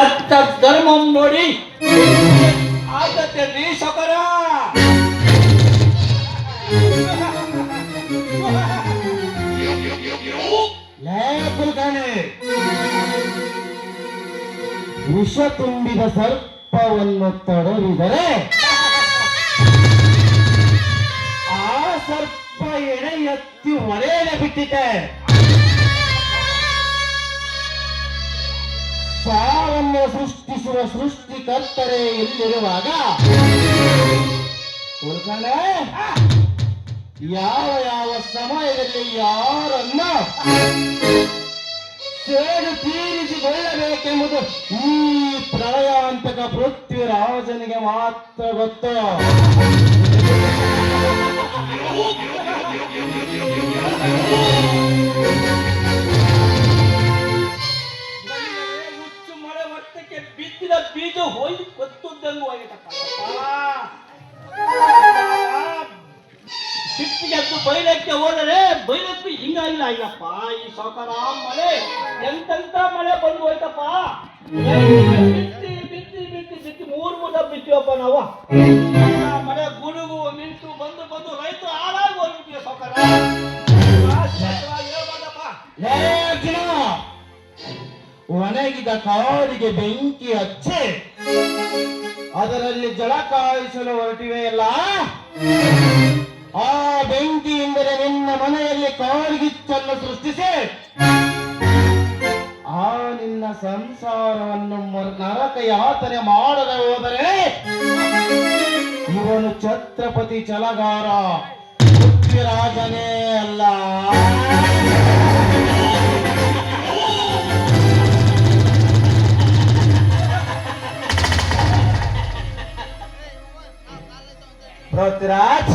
ಸತ್ತ ಧರ್ಮಂ ನೋಡಿ. ಆದತೆ ರೀ ಸೊಕರ. ಕುಲ್ಕಾಣೆ ವಿಷ ತುಂಬಿದ ಸರ್ಪವನ್ನು ತೊಡರಿದರೆ ಆ ಸರ್ಪ ಎಣೆ ಎತ್ತಿ ಹೊರೆಯಲೆ ಬಿಟ್ಟಿದೆ. ಸಾವನ್ನು ಸೃಷ್ಟಿಸುವ ಸೃಷ್ಟಿಕರ್ತರೇ ಇಲ್ಲಿರುವಾಗ ಎಂದಿರುವಾಗ ಯಾವ ಯಾವ ಸಮಯದಲ್ಲಿ ಯಾರನ್ನ ಸೇಡು ತೀರಿಸಿಕೊಳ್ಳಬೇಕೆಂಬುದು ಈ ಪ್ರಳಯಾಂತಕ ಪೃಥ್ವಿರಾಜನಿಗೆ ಮಾತ್ರ ಗೊತ್ತು. ಬಿತ್ತಿದ ಬೀಜ ಹೋಯ್ದು ಕೊತ್ತುದ್ದಂಗೆ ಹೋಗಿತ್ತಪ್ಪ ಸಿಟ್ಟಿಗೆ ಎದ್ದು ಬೈಲಕ್ಕೆ ಹೋದರೆ ಬೈಲಕ್ಕೂ ಹಿಂಗಾಗಿಲ್ಲ ಅಯ್ಯಪ್ಪ. ಈ ಸೌಕರ ಮಳೆ ಎಂತೆಂತ ಮಳೆ ಬಂದು ಹೋಯ್ತಪ್ಪ. ಬಿತ್ತಿ ಬಿತ್ತಿ ಬಿತ್ತಿ ಬಿತ್ತಿ, ಮೂರ್ ಮೂಟ ಬಿತ್ತೀವಪ್ಪ ನಾವು. ಒಣಗಿದ ಕಾಡಿಗೆ ಬೆಂಕಿ ಹಚ್ಚೆ ಅದರಲ್ಲಿ ಜಳ ಕಾಯಿಸಲು ಹೊರಟಿವೆಯಲ್ಲ ಆ ಬೆಂಕಿ ಎಂದರೆ ನಿನ್ನ ಮನೆಯಲ್ಲಿ ಕಾಡ್ಗಿಚ್ಚನ್ನು ಸೃಷ್ಟಿಸಿ! ಆ ನಿನ್ನ ಸಂಸಾರವನ್ನು ನರಕ ಯಾತನೆ ಮಾಡದೆ ಹೋದರೆ ಇವನು ಛತ್ರಪತಿ ಚಲಗಾರ, ಪೃಥ್ವಿರಾಜನೇ! ભદ્રાજ